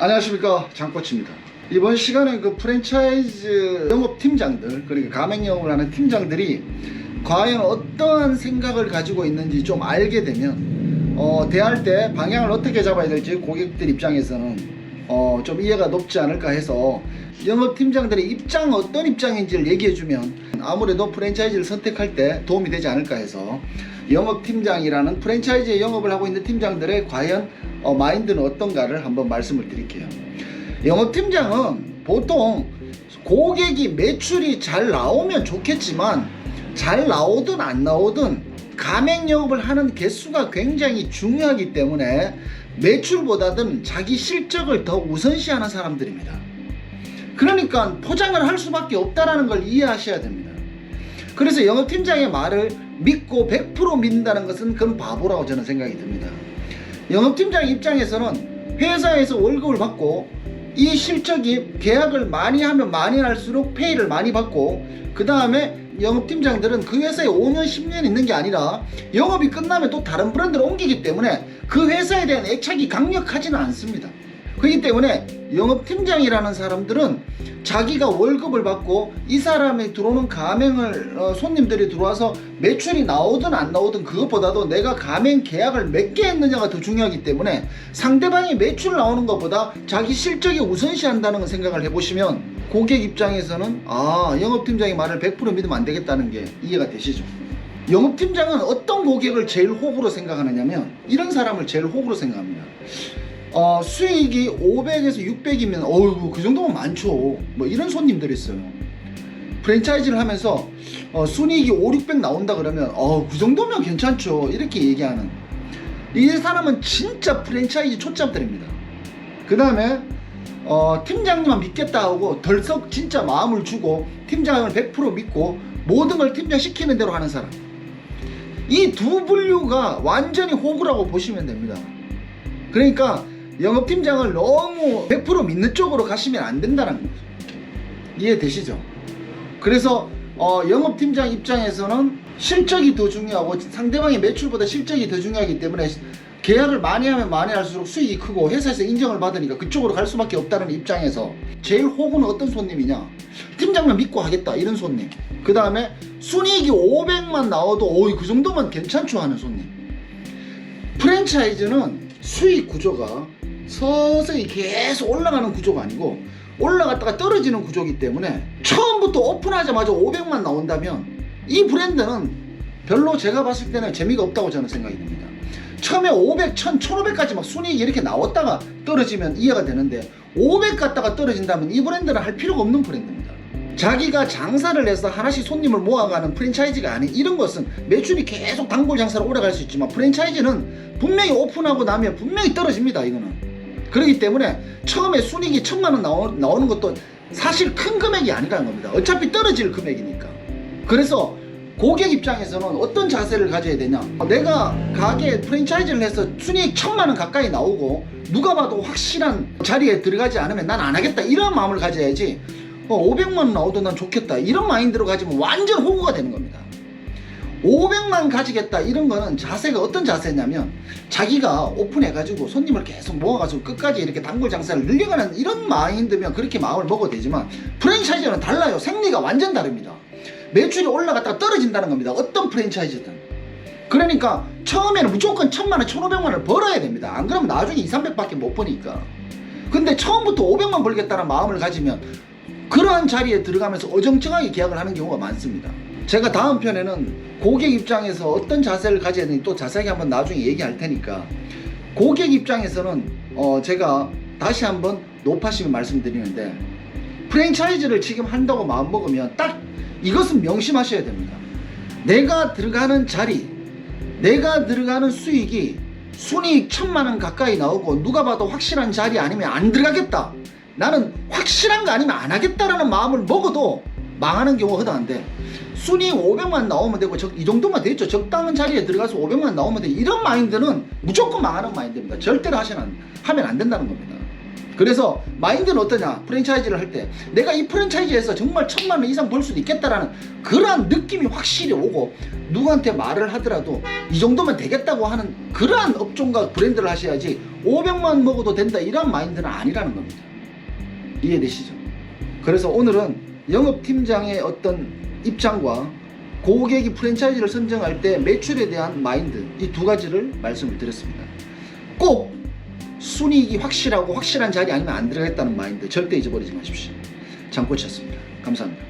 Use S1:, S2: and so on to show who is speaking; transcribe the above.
S1: 안녕하십니까 장코치입니다. 이번 시간에 그 프랜차이즈 영업 팀장들 그러니까 가맹 영업을 하는 팀장들이 과연 어떠한 생각을 가지고 있는지 좀 알게 되면 어, 대할 때 방향을 어떻게 잡아야 될지 고객들 입장에서는 어, 좀 이해가 높지 않을까 해서 영업 팀장들의 입장 어떤 입장인지를 얘기해주면 아무래도 프랜차이즈를 선택할 때 도움이 되지 않을까 해서 영업 팀장이라는 프랜차이즈 영업을 하고 있는 팀장들의 과연 어, 마인드는 어떤가를 한번 말씀을 드릴게요. 영업 팀장은 보통 고객이 매출이 잘 나오면 좋겠지만 잘 나오든 안 나오든 가맹 영업을 하는 개수가 굉장히 중요하기 때문에 매출보다는 자기 실적을 더 우선시하는 사람들입니다. 그러니까 포장을 할 수밖에 없다라는 걸 이해하셔야 됩니다. 그래서 영업팀장의 말을 믿고 100% 믿는다는 것은 그건 바보라고 저는 생각이 듭니다. 영업팀장 입장에서는 회사에서 월급을 받고 이 실적이 계약을 많이 하면 많이 할수록 페이를 많이 받고 그 다음에 영업팀장들은 그 회사에 5년 10년 있는 게 아니라 영업이 끝나면 또 다른 브랜드로 옮기기 때문에 그 회사에 대한 애착이 강력하지는 않습니다. 그렇기 때문에 영업팀장이라는 사람들은 자기가 월급을 받고 이 사람이 들어오는 가맹을 어, 손님들이 들어와서 매출이 나오든 안 나오든 그것보다도 내가 가맹 계약을 몇 개 했느냐가 더 중요하기 때문에 상대방이 매출 나오는 것보다 자기 실적이 우선시한다는 걸 생각을 해보시면 고객 입장에서는 아 영업팀장의 말을 100% 믿으면 안 되겠다는 게 이해가 되시죠. 영업팀장은 어떤 고객을 제일 호구로 생각하느냐면 이런 사람을 제일 호구로 생각합니다. 어, 수익이 500에서 600이면 어이구 그 정도면 많죠. 뭐 이런 손님들이 있어요. 프랜차이즈를 하면서 어, 순이익이 5, 600 나온다 그러면 어, 그 정도면 괜찮죠. 이렇게 얘기하는 이 사람은 진짜 프랜차이즈 초짜들입니다. 그 다음에 어, 팀장님만 믿겠다 하고 덜썩 진짜 마음을 주고 팀장을 100% 믿고 모든 걸 팀장 시키는 대로 하는 사람. 이 두 분류가 완전히 호구라고 보시면 됩니다. 그러니까 영업팀장을 너무 100% 믿는 쪽으로 가시면 안 된다는 거죠. 이해되시죠? 그래서 어, 영업팀장 입장에서는 실적이 더 중요하고 상대방의 매출보다 실적이 더 중요하기 때문에 계약을 많이 하면 많이 할수록 수익이 크고 회사에서 인정을 받으니까 그쪽으로 갈 수밖에 없다는 입장에서 제일 호구는 어떤 손님이냐 팀장만 믿고 하겠다 이런 손님 그 다음에 순이익이 500만 나와도 오이 그 정도면 괜찮죠 하는 손님 프랜차이즈는 수익 구조가 서서히 계속 올라가는 구조가 아니고 올라갔다가 떨어지는 구조이기 때문에 처음부터 오픈하자마자 500만 나온다면 이 브랜드는 별로 제가 봤을 때는 재미가 없다고 저는 생각이 듭니다. 처음에 500, 1000, 1500까지 막 순이익이 이렇게 나왔다가 떨어지면 이해가 되는데 500 갔다가 떨어진다면 이 브랜드는 할 필요가 없는 브랜드입니다. 자기가 장사를 해서 하나씩 손님을 모아가는 프랜차이즈가 아닌 이런 것은 매출이 계속 단골 장사로 오래 갈 수 있지만 프랜차이즈는 분명히 오픈하고 나면 분명히 떨어집니다. 이거는. 그렇기 때문에 처음에 순이익이 천만 원 나오, 나오는 것도 사실 큰 금액이 아니라는 겁니다. 어차피 떨어질 금액이니까. 그래서 고객 입장에서는 어떤 자세를 가져야 되냐? 내가 가게 프랜차이즈를 해서 순이익 천만 원 가까이 나오고 누가 봐도 확실한 자리에 들어가지 않으면 난 안 하겠다 이런 마음을 가져야지. 어, 500만 원 나오도 난 좋겠다 이런 마인드로 가지면 완전 호구가 되는 겁니다. 500만 가지겠다. 이런 거는 자세가 어떤 자세냐면 자기가 오픈해가지고 손님을 계속 모아가지고 끝까지 이렇게 단골 장사를 늘려가는 이런 마인드면 그렇게 마음을 먹어도 되지만 프랜차이즈는 달라요. 생리가 완전 다릅니다. 매출이 올라갔다가 떨어진다는 겁니다. 어떤 프랜차이즈든. 그러니까 처음에는 무조건 천만원 천오백만원을 벌어야 됩니다. 안 그러면 나중에 2, 300밖에 못 버니까. 근데 처음부터 500만 벌겠다는 마음을 가지면 그러한 자리에 들어가면서 어정쩡하게 계약을 하는 경우가 많습니다 제가 다음 편에는 고객 입장에서 어떤 자세를 가져야 되는지 또 자세하게 한번 나중에 얘기할 테니까 고객 입장에서는 어 제가 다시 한번 높아시면 말씀드리는데 프랜차이즈를 지금 한다고 마음먹으면 딱 이것은 명심하셔야 됩니다. 내가 들어가는 자리, 내가 들어가는 수익이 순이익 천만 원 가까이 나오고 누가 봐도 확실한 자리 아니면 안 들어가겠다. 나는 확실한 거 아니면 안 하겠다라는 마음을 먹어도 망하는 경우가 허다한데 순위 500만 나오면 되고 적, 이 정도만 됐죠. 적당한 자리에 들어가서 500만 나오면 돼. 이런 마인드는 무조건 망하는 마인드입니다. 절대로 하시면 안, 하면 안 된다는 겁니다. 그래서 마인드는 어떠냐? 프랜차이즈를 할 때 내가 이 프랜차이즈에서 정말 천만 원 이상 벌 수도 있겠다라는 그러한 느낌이 확실히 오고 누구한테 말을 하더라도 이 정도면 되겠다고 하는 그러한 업종과 브랜드를 하셔야지 500만 먹어도 된다 이런 마인드는 아니라는 겁니다. 이해되시죠? 그래서 오늘은 영업팀장의 어떤 입장과 고객이 프랜차이즈를 선정할 때 매출에 대한 마인드 이 두 가지를 말씀을 드렸습니다. 꼭 순이익이 확실하고 확실한 자리 아니면 안 들어가겠다는 마인드 절대 잊어버리지 마십시오. 장코치였습니다. 감사합니다.